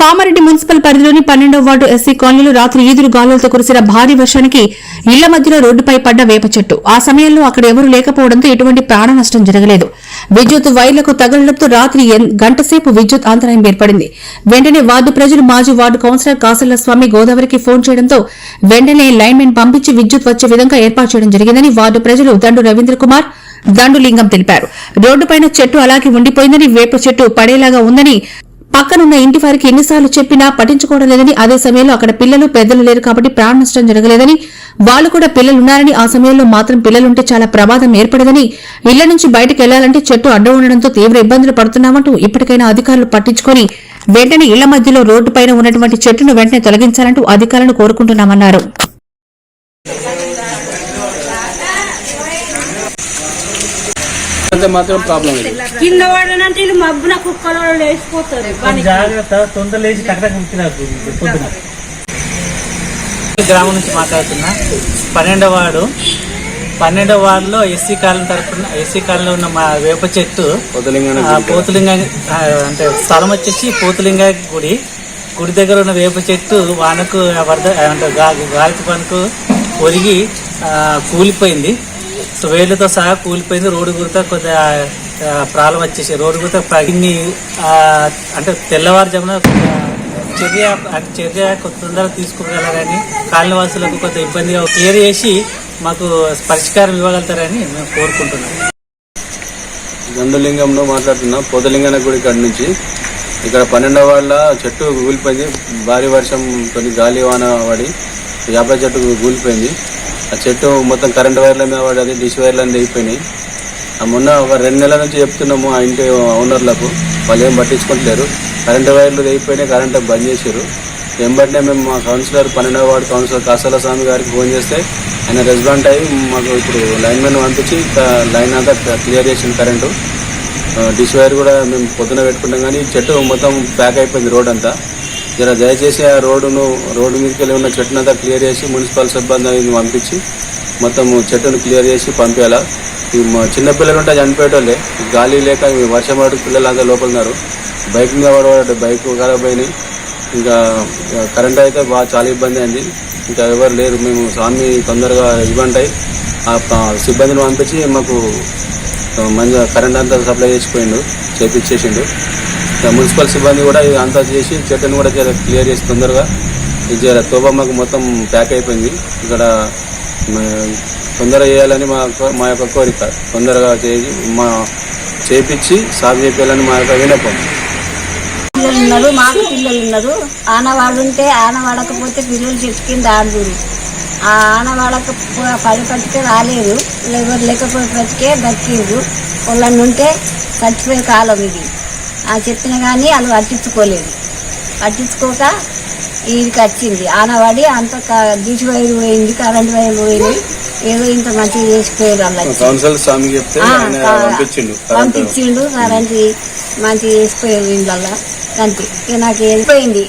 Kamareddy municipal పరిధిలోని పన్నెండవ ward SC కాలనీలో రాత్రి ఈదురు గాలులతో కురిసిన భారీ వర్షానికి ఇళ్ళ మధ్యలో రోడ్డుపై పడ్డ వేప చెట్టు. ఆ సమయంలో అక్కడ ఎవరూ లేకపోవడంతో ఎటువంటి ప్రాణ నష్టం జరగలేదు. విద్యుత్ వైర్లకు తగలడంతో రాత్రి గంటసేపు విద్యుత్ అంతరాయం ఏర్పడింది. వెంటనే వార్డు ప్రజలు మాజీ వార్డు కౌన్సిలర్ కాసల్ల స్వామి గోదావరికి ఫోన్ చేయడంతో వెంటనే లైన్మెన్ పంపించి విద్యుత్ వచ్చే విధంగా ఏర్పాటు చేయడం జరిగిందని వార్డు ప్రజలు దండు రవీంద్ర కుమార్ దండులింగం తెలిపారు. రోడ్డుపైన చెట్టు అలాగే ఉండిపోయిందని వేప చెట్టు పడేలాగా ఉందని పక్కనున్న ఇంటి వారికి ఎన్నిసార్లు చెప్పినా పట్టించుకోవడం లేదని అదే సమయంలో అక్కడ పిల్లలు పెద్దలు లేరు కాబట్టి ప్రాణ నష్టం జరగలేదని వాళ్ళు కూడా పిల్లలున్నారని ఆ సమయంలో మాత్రం పిల్లలుంటే చాలా ప్రమాదం ఏర్పడదని ఇళ్ళ నుంచి బయటకు వెళ్ళాలంటే చెట్టు అడ్డం ఉండడంతో తీవ్ర ఇబ్బందులు పడుతున్నామంటూ ఇప్పటికైనా అధికారులు పట్టించుకొని వెంటనే ఇళ్ళ మధ్యలో రోడ్డుపైన ఉన్నటువంటి చెట్టును వెంటనే తొలగించాలంటూ అధికారులను కోరుకుంటున్నామన్నారు. మాత్రం ప్రాబ్లం ఇది కింద వీళ్ళు మబ్బున కుక్కలు లేచిపోతారు. జాగ్రత్త తొందర లేచి పొద్దున. గ్రామం నుంచి మాట్లాడుతున్నా పన్నెండవ వార్డు. పన్నెండవ వార్డులో ఎస్సీ కాలనీ తరపున ఎస్సీ కాలనీలో ఉన్న మా వేప చెట్టు పోతులింగ అంటే స్థలం వచ్చేసి పోతులింగ గుడి. గుడి దగ్గర ఉన్న వేప చెట్టు వానకు వరద అంటే గాలి తుఫానుకు ఒరిగి ఆ, కూలిపోయింది. సో సహా కూలిపోయింది. రోడ్డు గురిత కొద్దిగా ప్రాబ్లం వచ్చేసి రోడ్డు గురిత పగిన్ని అంటే తెల్లవారుజామున చర్య అంటే చర్య కొద్ది తొందరగా తీసుకోగలరని కాలనివాసులకు కొంత ఇబ్బందిగా క్లియర్ చేసి మాకు పరిష్కారం ఇవ్వగలుగుతారని మేము కోరుకుంటున్నాం. గండులింగంలో మాట్లాడుతున్నా. పొదలింగన గుడి కాడ నుంచి ఇక్కడ పన్నెండవ వాళ్ళ చెట్టు కూలిపోయింది. భారీ వర్షం కొన్ని గాలి వాన పడి యాభై చెట్టు కూలిపోయింది. ఆ చెట్టు మొత్తం కరెంట్ వైర్ల మీద పడి అది డిష్ వైర్లు అన్నీ అయిపోయినాయి ఆ మొన్న ఒక రెండు నెలల నుంచి చెప్తున్నాము ఆ ఇంటి ఓనర్లకు వాళ్ళు ఏం పట్టించుకుంటలేరు. కరెంట్ వైర్లు అయిపోయినాయి కరెంట్ బంద్ చేశారు వెంబడినే మేము మా కౌన్సిలర్ పన్నెండవ వార్డు కౌన్సిలర్ కాసాల స్వామి గారికి ఫోన్ చేస్తే ఆయన రెస్పాండ్ అయ్యి మాకు ఇప్పుడు లైన్ మెన్ పంపించి లైన్ అంతా క్లియర్ చేసింది కరెంటు. డిష్ వైర్ కూడా మేము పొద్దున పెట్టుకుంటాం కానీ చెట్టు మొత్తం ప్యాక్ అయిపోయింది రోడ్ అంతా. జర దయచేసి ఆ రోడ్డును రోడ్డు మీదకి వెళ్ళి ఉన్న చెట్టును అంతా క్లియర్ చేసి మున్సిపల్ సిబ్బందిని పంపించి మొత్తం చెట్టును క్లియర్ చేసి పంపించాలా ఈ మా ఉంటే చనిపోయేటోళ్ళే. గాలి లేక వర్షం పడి పిల్లలు అంతా లోపల ఉన్నారు బైక్ మీద పడబడ్డ బైక్ ఖరాబ్ అయినాయి. ఇంకా కరెంట్ అయితే బాగా చాలా ఇబ్బంది అయింది. ఇంకా ఎవరు లేరు. మేము స్వామి తొందరగా ఇవ్వండి. అయి ఆ సిబ్బందిని పంపించి మాకు మంచిగా కరెంట్ అంతా సప్లై చేసిపోయిండు చేపించేసిండు. మున్సిపల్ సిబ్బంది కూడా అంతా చేసి చెట్టును కూడా జర క్లియర్ చేసి తొందరగా ఇది జర మొత్తం ప్యాక్ అయిపోయింది. ఇక్కడ తొందర తొందరగా చేయాలని మా మా యొక్క కోరిక. తొందరగా చేసి మా చేపించి సాగు చేయాలని మా యొక్క వినపం పిల్లలు ఉన్నారు మాకు పిల్లలు ఉన్నారు ఆనవాళ్ళు ఉంటే ఆనవాడకపోతే పిల్లలు చెట్టు కింద ఆడుదురు. ఆ ఆనవాళ్ళకు పది పట్టుకే రాలేదు ఎవరు లేకపోతే బతికిండ్రు వాళ్ళని ఉంటే చచ్చిపోయే కాలం ఇది. ఆ చెప్పిన కానీ వాళ్ళు పట్టించుకోలేదు పట్టించుకోక వీడికి వచ్చింది. ఆనవాడి అంత దిశ వైరు పోయింది కరెంట్ వైరు పోయింది ఏదో ఇంత మంచిగా చేసిపోయారు వాళ్ళు పంపించిండు కరెంటు. మంచిగా వేసిపోయారు వీళ్ళల్లో. అంతే. ఇక నాకు వెళ్ళిపోయింది